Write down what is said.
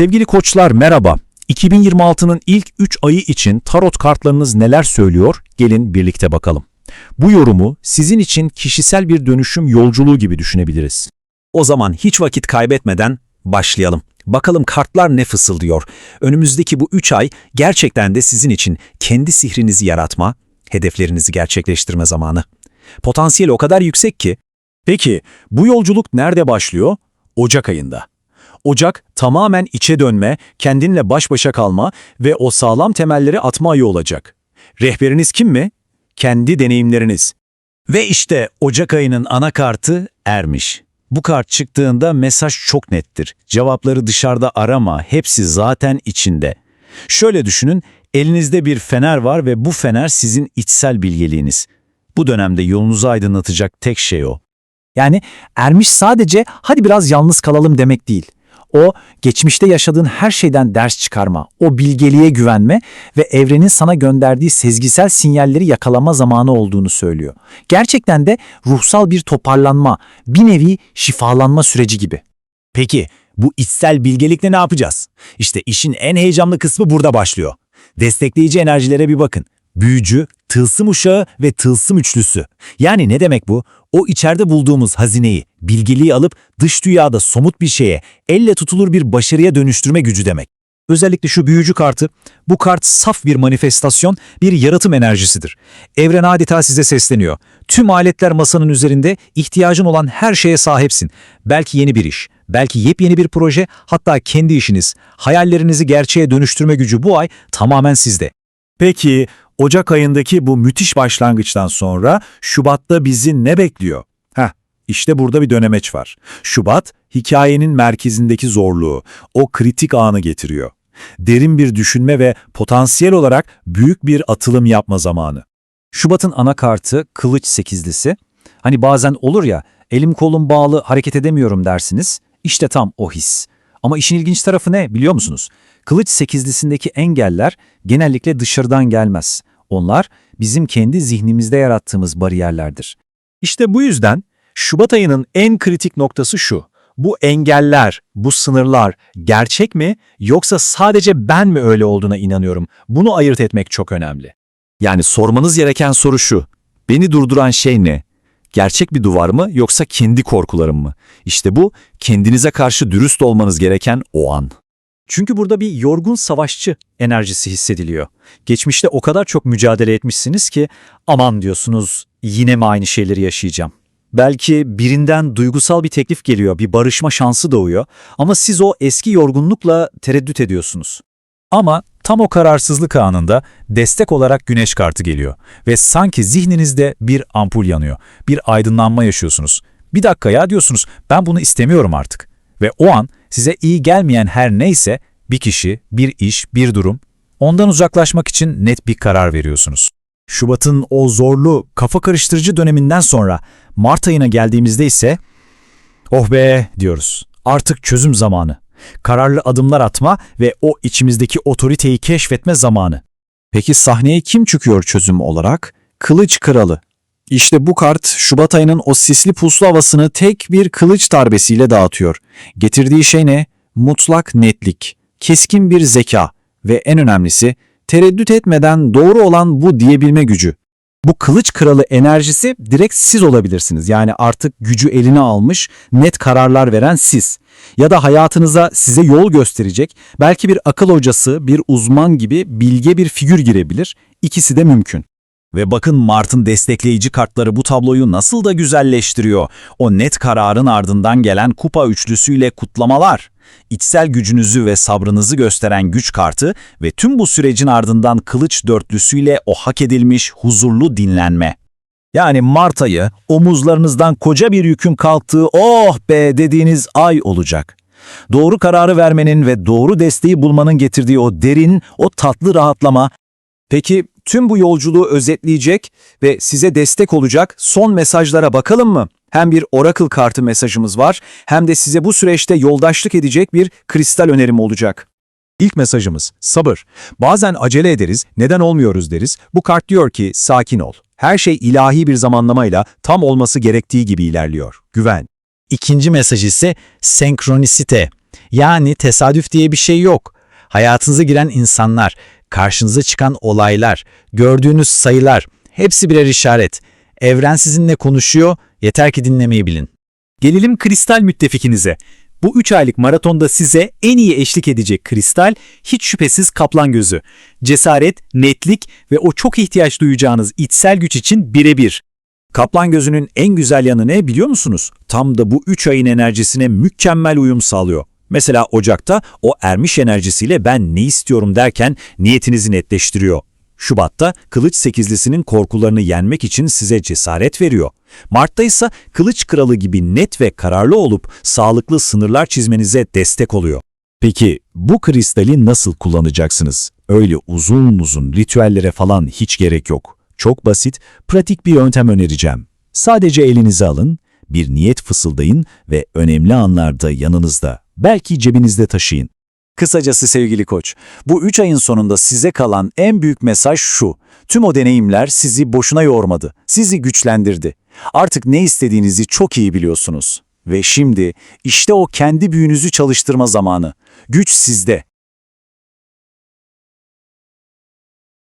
Sevgili koçlar merhaba. 2026'nın ilk 3 ayı için tarot kartlarınız neler söylüyor? Gelin birlikte bakalım. Bu yorumu sizin için kişisel bir dönüşüm yolculuğu gibi düşünebiliriz. O zaman hiç vakit kaybetmeden başlayalım. Bakalım kartlar ne fısıldıyor. Önümüzdeki bu 3 ay gerçekten de sizin için kendi sihrinizi yaratma, hedeflerinizi gerçekleştirme zamanı. Potansiyel o kadar yüksek ki Peki bu yolculuk nerede başlıyor? Ocak ayında. Ocak tamamen içe dönme, kendinle baş başa kalma ve o sağlam temelleri atma ayı olacak. Rehberiniz kim mi? Kendi deneyimleriniz. Ve işte Ocak ayının ana kartı ermiş. Bu kart çıktığında mesaj çok nettir. Cevapları dışarıda arama, hepsi zaten içinde. Şöyle düşünün, elinizde bir fener var ve bu fener sizin içsel bilgeliğiniz. Bu dönemde yolunuzu aydınlatacak tek şey o. Yani ermiş sadece hadi biraz yalnız kalalım demek değil. O geçmişte yaşadığın her şeyden ders çıkarma, o bilgeliğe güvenme ve evrenin sana gönderdiği sezgisel sinyalleri yakalama zamanı olduğunu söylüyor. Gerçekten de ruhsal bir toparlanma, bir nevi şifalanma süreci gibi. Peki bu içsel bilgelikle ne yapacağız? İşte işin en heyecanlı kısmı burada başlıyor. Destekleyici enerjilere bir bakın. Büyücü, tılsım uşağı ve tılsım üçlüsü. Yani ne demek bu? O içeride bulduğumuz hazineyi, bilgeliği alıp dış dünyada somut bir şeye, elle tutulur bir başarıya dönüştürme gücü demek. Özellikle şu büyücü kartı, bu kart saf bir manifestasyon, bir yaratım enerjisidir. Evren adeta size sesleniyor. Tüm aletler masanın üzerinde, ihtiyacın olan her şeye sahipsin. Belki yeni bir iş, belki yepyeni bir proje, hatta kendi işiniz. Hayallerinizi gerçeğe dönüştürme gücü bu ay tamamen sizde. Peki Ocak ayındaki bu müthiş başlangıçtan sonra Şubat'ta bizi ne bekliyor? Heh, işte burada bir dönemeç var. Şubat, hikayenin merkezindeki zorluğu, o kritik anı getiriyor. Derin bir düşünme ve potansiyel olarak büyük bir atılım yapma zamanı. Şubat'ın ana kartı kılıç sekizlisi. Hani bazen olur ya, elim kolum bağlı hareket edemiyorum dersiniz. İşte tam o his. Ama işin ilginç tarafı ne biliyor musunuz? Kılıç sekizlisindeki engeller genellikle dışarıdan gelmez. Onlar bizim kendi zihnimizde yarattığımız bariyerlerdir. İşte bu yüzden Şubat ayının en kritik noktası şu. Bu engeller, bu sınırlar gerçek mi yoksa sadece ben mi öyle olduğuna inanıyorum? Bunu ayırt etmek çok önemli. Yani sormanız gereken soru şu. Beni durduran şey ne? Gerçek bir duvar mı yoksa kendi korkularım mı? İşte bu kendinize karşı dürüst olmanız gereken o an. Çünkü burada bir yorgun savaşçı enerjisi hissediliyor. Geçmişte o kadar çok mücadele etmişsiniz ki aman diyorsunuz yine mi aynı şeyleri yaşayacağım? Belki birinden duygusal bir teklif geliyor, bir barışma şansı doğuyor ama siz o eski yorgunlukla tereddüt ediyorsunuz. Ama tam o kararsızlık anında destek olarak güneş kartı geliyor ve sanki zihninizde bir ampul yanıyor, bir aydınlanma yaşıyorsunuz. Bir dakika ya diyorsunuz, ben bunu istemiyorum artık. Ve o an size iyi gelmeyen her neyse bir kişi, bir iş, bir durum, ondan uzaklaşmak için net bir karar veriyorsunuz. Şubat'ın o zorlu, kafa karıştırıcı döneminden sonra Mart ayına geldiğimizde ise oh be diyoruz. Artık çözüm zamanı. Kararlı adımlar atma ve o içimizdeki otoriteyi keşfetme zamanı. Peki sahneye kim çıkıyor çözüm olarak? Kılıç Kralı. İşte bu kart Şubat ayının o sisli puslu havasını tek bir kılıç darbesiyle dağıtıyor. Getirdiği şey ne? Mutlak netlik, keskin bir zeka ve en önemlisi tereddüt etmeden doğru olan bu diyebilme gücü. Bu kılıç kralı enerjisi direkt siz olabilirsiniz. Yani artık gücü eline almış, net kararlar veren siz. Ya da hayatınıza size yol gösterecek, belki bir akıl hocası, bir uzman gibi bilge bir figür girebilir. İkisi de mümkün. Ve bakın Mart'ın destekleyici kartları bu tabloyu nasıl da güzelleştiriyor. O net kararın ardından gelen kupa üçlüsüyle kutlamalar. İçsel gücünüzü ve sabrınızı gösteren güç kartı ve tüm bu sürecin ardından kılıç dörtlüsüyle o hak edilmiş huzurlu dinlenme. Yani Mart ayı omuzlarınızdan koca bir yükün kalktığı oh be dediğiniz ay olacak. Doğru kararı vermenin ve doğru desteği bulmanın getirdiği o derin, o tatlı rahatlama Peki tüm bu yolculuğu özetleyecek ve size destek olacak son mesajlara bakalım mı? Hem bir Oracle kartı mesajımız var hem de size bu süreçte yoldaşlık edecek bir kristal önerim olacak. İlk mesajımız sabır. Bazen acele ederiz, neden olmuyoruz deriz. Bu kart diyor ki sakin ol. Her şey ilahi bir zamanlamayla tam olması gerektiği gibi ilerliyor. Güven. İkinci mesaj ise senkronisite. Yani tesadüf diye bir şey yok. Hayatınıza giren insanlar, karşınıza çıkan olaylar, gördüğünüz sayılar hepsi birer işaret. Evren sizinle konuşuyor, yeter ki dinlemeyi bilin. Gelelim kristal müttefikinize. Bu 3 aylık maratonda size en iyi eşlik edecek kristal hiç şüphesiz kaplan gözü. Cesaret, netlik ve o çok ihtiyaç duyacağınız içsel güç için birebir. Kaplan gözünün en güzel yanı ne biliyor musunuz? Tam da bu 3 ayın enerjisine mükemmel uyum sağlıyor. Mesela Ocak'ta o ermiş enerjisiyle ben ne istiyorum derken niyetinizi netleştiriyor. Şubat'ta kılıç sekizlisinin korkularını yenmek için size cesaret veriyor. Mart'ta ise kılıç kralı gibi net ve kararlı olup sağlıklı sınırlar çizmenize destek oluyor. Peki bu kristali nasıl kullanacaksınız? Öyle uzun uzun ritüellere falan hiç gerek yok. Çok basit, pratik bir yöntem önereceğim. Sadece elinize alın, bir niyet fısıldayın ve önemli anlarda yanınızda, belki cebinizde taşıyın. Kısacası sevgili koç, bu 3 ayın sonunda size kalan en büyük mesaj şu. Tüm o deneyimler sizi boşuna yormadı, sizi güçlendirdi. Artık ne istediğinizi çok iyi biliyorsunuz. Ve şimdi işte o kendi büyünüzü çalıştırma zamanı. Güç sizde.